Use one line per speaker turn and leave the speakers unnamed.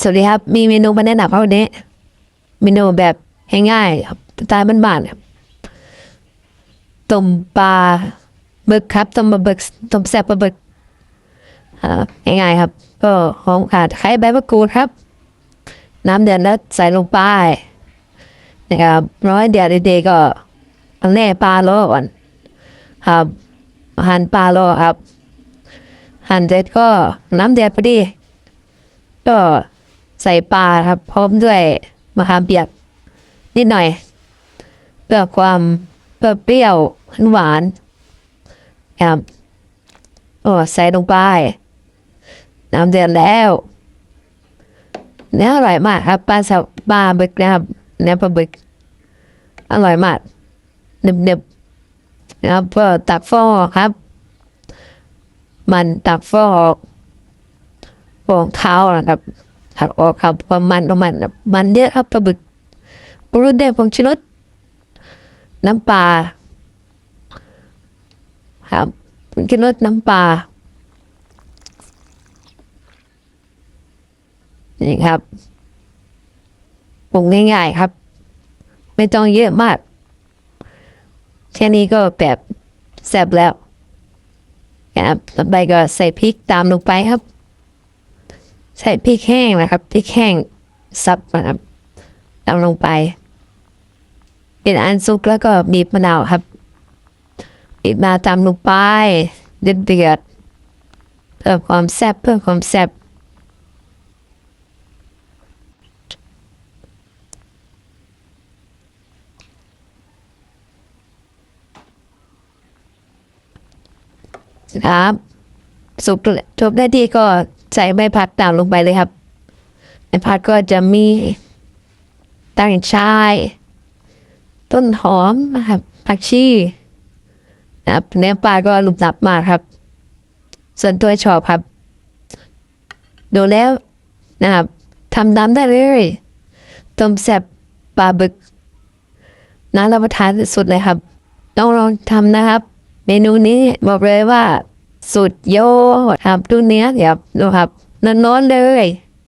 สวัสดีครับ มีเมนูมาแนะนำครับวันนี้ เมนูแบบง่ายๆสไตล์บ้านๆต้มปลาบึกครับต้มปลาบึกต้มแซ่บปลาบึกง่ายๆครับ ก็หอมขาดไข่ใบมะกรูดครับ น้ำเดือดแล้วใส่ลงไปนะครับร้อยเดียวเดกๆก็เอาแน่ปลาโลก่อนครับหั่นปลาโลครับหั่นเสร็จก็น้ำเดือดพอดีก็ ใส่ปลาครับ พร้อมด้วยมะขามเปียกนิดหน่อย เพื่อความเพื่อเปรี้ยวหวานครับโอ้ใส่ลงไป น้ำเดือดแล้วเนื้ออร่อยมากครับปลาสับปลาบึกนะครับเนื้อปลาบึก อร่อยมากหนึบๆนะครับเพื่อตักฟองออกครับ มันตักฟองออกฟองเท้านะครับ ตักออกครับความมันของมันแบบมันเยอะครับปลาบึกปรุงด้วยผงชูรสน้ำปลาครับผงชูรสน้ำปลานี่ครับปรุงง่ายๆครับ ไม่ต้องเยอะมาก แค่นี้ก็แบบแซ่บแล้วครับต่อไปก็ใส่พริกตามลงไปครับ ใส่พริกแห้งนะครับพริกแห้งซับนะครับตามลงไป เป็นอันซุกแล้วก็บีบมะนาวครับบีบมาตามลงไปเดือดเดือดเพิ่มความแซ่บเพิ่มความแซ่บครับสุกจบได้ที่ก็ ใส่ใบผักตามลงไปเลยครับใบผักก็จะมีตั้งชาย ต้นหอมนะครับผักชีนะครับเนื้อปลาก็หลุบหลับมากครับ ส่วนตัวชอบครับ ดูแล้วนะครับทำตามได้เลยต้มแซ่บปลาบึกน่ารับประทานสุดเลยครับ ต้องลองทำนะครับ เมนูนี้บอกเลยว่า สุดยอดครับดูเนี้ยเดี๋ยวดูครับนอนๆเลย